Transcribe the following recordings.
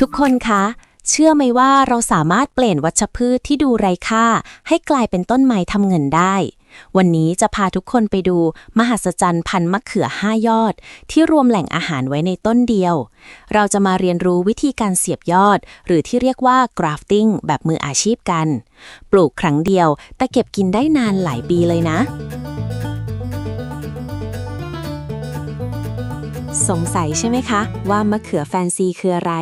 ทุกคนคะ เชื่อไหมว่าเราสามารถเปลี่ยนวัชพืชที่ดูไร้ค่า ให้กลายเป็นต้นไม้ทำเงินได้ วันนี้จะพาทุกคนไปดูมหัศจรรย์พันธุ์มะเขือ5ยอด ที่รวมแหล่งอาหารไว้ในต้นเดียว เราจะมาเรียนรู้วิธีการเสียบยอด หรือที่เรียกว่า grafting แบบมืออาชีพกัน ปลูกครั้งเดียวแต่เก็บกินได้นานหลายปีเลยนะ สงสัยใช่ไหมคะ ว่ามะเขือแฟนซีคืออะไร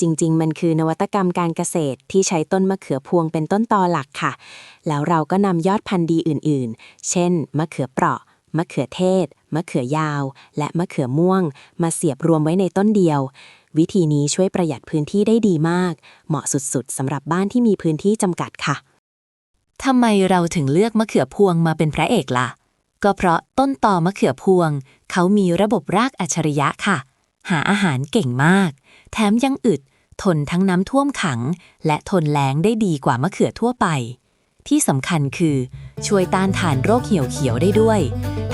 จริง ๆ มันคือนวัตกรรมการเกษตรที่ใช้ต้นมะเขือพวงเป็นต้นตอหลักค่ะ แล้วเราก็นำยอดพันธุ์ดีอื่น ๆ เช่น มะเขือเปราะ มะเขือเทศ มะเขือยาว และมะเขือม่วง มาเสียบรวมไว้ในต้นเดียว วิธีนี้ช่วยประหยัดพื้นที่ได้ดีมาก เหมาะสุด ๆสำหรับบ้านที่มีพื้นที่จำกัดค่ะทำไมเราถึงเลือกมะเขือพวงมาเป็นพระเอกล่ะ ก็เพราะต้นตอมะเขือพวง เขามีระบบรากอัจฉริยะค่ะ หาอาหารเก่งมาก แถมยังอึด ทนทั้งน้ำท่วมขัง และทนแล้งได้ดีกว่ามะเขือทั่วไป ที่สำคัญคือ ช่วยต้านทานโรคเหี่ยวเขียวได้ด้วย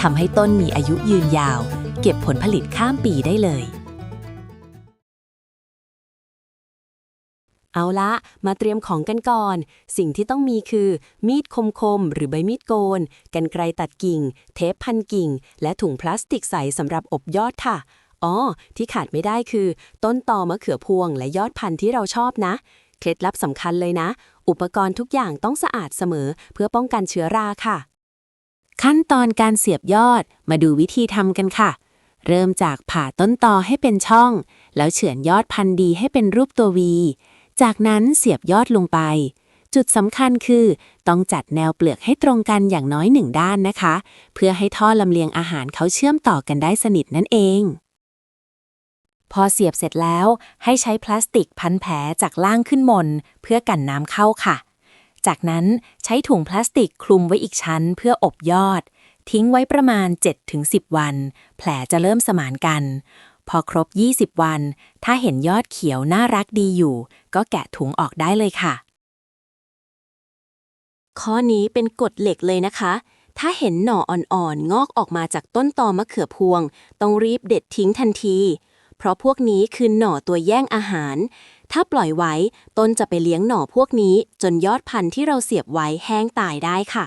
ทำให้ต้นมีอายุยืนยาว เก็บผลผลิตข้ามปีได้เลย เอาละมาเตรียมของกันก่อน สิ่งที่ต้องมีคือ มีดคมๆ หรือใบมีดโกน กันไกรตัดกิ่ง เทปพันกิ่ง และถุงพลาสติกใสสำหรับอบยอดค่ะ อ๋อ ที่ขาดไม่ได้คือ ต้นตอมะเขือพวง และยอดพันธุ์ที่เราชอบนะ เคล็ดลับสำคัญเลยนะ อุปกรณ์ทุกอย่างต้องสะอาดเสมอ เพื่อป้องกันเชื้อราค่ะ ขั้นตอนการเสียบยอดมาดูวิธีทำกันค่ะเริ่มจากผ่าต้นตอให้เป็นช่อง แล้วเฉือนยอดพันธุ์ดีให้เป็นรูปตัววี จากนั้นเสียบยอดลงไป จุดสำคัญคือ ต้องจัดแนวเปลือกให้ตรงกันอย่างน้อยหนึ่งด้านนะคะ เพื่อให้ท่อลำเลียงอาหารเขาเชื่อมต่อกันได้สนิทนั่นเอง พอเสียบเสร็จแล้วให้ใช้พลาสติกพันแผลจากล่างขึ้นบนเพื่อกันน้ำเข้าค่ะ จากนั้นใช้ถุงพลาสติกคลุมไว้อีกชั้นเพื่ออบยอดทิ้งไว้ประมาณ 7-10 วัน แผลจะเริ่มสมานกัน พอครบ 20 วัน ถ้าเห็นยอดเขียวน่ารักดีอยู่ ก็แกะถุงออกได้เลยค่ะ ข้อนี้เป็นกฎเหล็กเลยนะคะ ถ้าเห็นหน่ออ่อนๆ งอกออกมาจากต้นตอมะเขือพวง ต้องรีบเด็ดทิ้งทันที เพราะพวกนี้คือหน่อตัวแย่งอาหาร ถ้าปล่อยไว้ ต้นจะไปเลี้ยงหน่อพวกนี้ จนยอดพันธุ์ที่เราเสียบไว้แห้งตายได้ค่ะ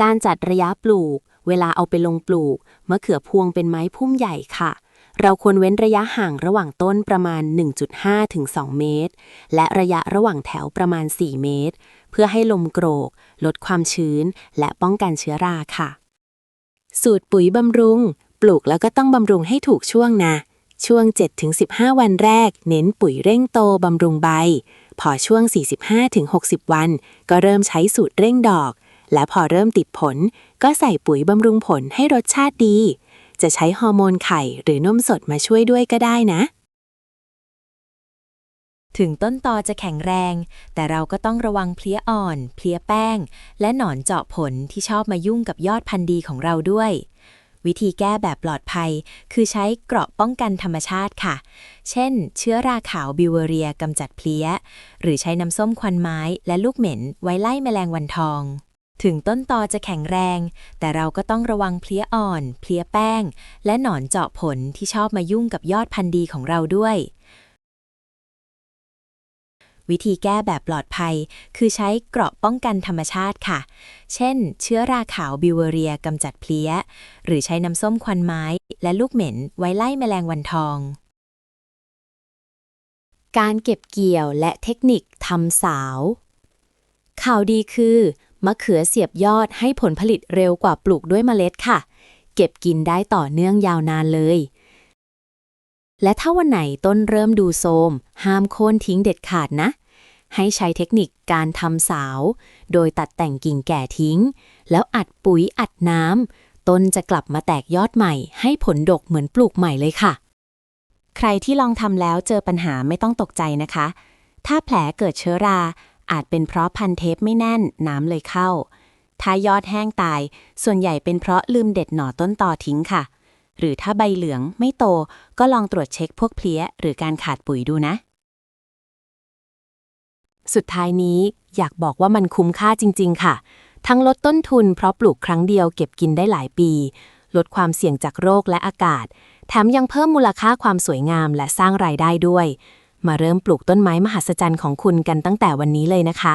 การจัดระยะปลูก เวลาเอาไปลงปลูก มะเขือพวงเป็นไม้พุ่มใหญ่ค่ะ เราควรเว้นระยะห่างระหว่างต้นประมาณ 1.5 ถึง 2 เมตร และระยะระหว่างแถวประมาณ 4 เมตร เพื่อให้ลมโกรก ลดความชื้น และป้องกันเชื้อราค่ะ สูตรปุ๋ยบำรุง ปลูกแล้วก็ต้องบำรุงให้ถูกช่วงนะช่วง 7-15 วันแรก เน้นปุ๋ยเร่งโตบำรุงใบ พอช่วง 45-60 วัน ก็เริ่มใช้สูตรเร่งดอก และพอเริ่มติดผล ก็ใส่ปุ๋ยบำรุงผลให้รสชาติดี จะใช้ฮอร์โมนไข่หรือนมสดมาช่วยด้วยก็ได้นะ ถึงต้นตอจะแข็งแรง แต่เราก็ต้องระวังเพลี้ยอ่อน เพลี้ยแป้ง และหนอนเจาะผลที่ชอบมายุ่งกับยอดพันธุ์ดีของเราด้วยวิธีแก้แบบปลอดภัย คือใช้เกราะป้องกันธรรมชาติค่ะ เช่น เชื้อราขาวบิวเวอเรียกำจัดเพลี้ย หรือใช้น้ำส้มควันไม้และลูกเหม็นไว้ไล่แมลงวันทอง ถึงต้นตอจะแข็งแรง แต่เราก็ต้องระวังเพลี้ยอ่อน เพลี้ยแป้ง และหนอนเจาะผลที่ชอบมายุ่งกับยอดพันธุ์ดีของเราด้วย วิธีแก้แบบปลอดภัย คือใช้เกราะป้องกันธรรมชาติค่ะ เช่น เชื้อราขาวบิวเวอเรียกำจัดเพลี้ย หรือใช้น้ำส้มควันไม้ และลูกเหม็นไว้ไล่แมลงวันทองการเก็บเกี่ยวและเทคนิคทำสาว ข่าวดีคือ มะเขือเสียบยอดให้ผลผลิตเร็วกว่าปลูกด้วยเมล็ดค่ะ เก็บกินได้ต่อเนื่องยาวนานเลย และถ้าวันไหนต้นเริ่มดูโทรมห้ามโค่นทิ้งเด็ดขาดนะ ให้ใช้เทคนิคการทำสาว โดยตัดแต่งกิ่งแก่ทิ้ง แล้วอัดปุ๋ยอัดน้ำต้นจะกลับมาแตกยอดใหม่ ให้ผลดกเหมือนปลูกใหม่เลยค่ะ ใครที่ลองทำแล้วเจอปัญหาไม่ต้องตกใจนะคะ ถ้าแผลเกิดเชื้อรา อาจเป็นเพราะพันเทปไม่แน่นน้ำเลยเข้า ถ้ายอดแห้งตาย ส่วนใหญ่เป็นเพราะลืมเด็ดหน่อต้นตอทิ้งค่ะ หรือถ้าใบเหลืองไม่โตก็ลองตรวจเช็คพวกเพลี้ย หรือการขาดปุ๋ยดูนะ สุดท้ายนี้อยากบอกว่ามันคุ้มค่าจริง ๆ ค่ะ ทั้งลดต้นทุนเพราะปลูกครั้งเดียวเก็บกินได้หลายปี ลดความเสี่ยงจากโรคและอากาศ แถมยังเพิ่มมูลค่าความสวยงามและสร้างรายได้ด้วย มาเริ่มปลูกต้นไม้มหัศจรรย์ของคุณกันตั้งแต่วันนี้เลยนะคะ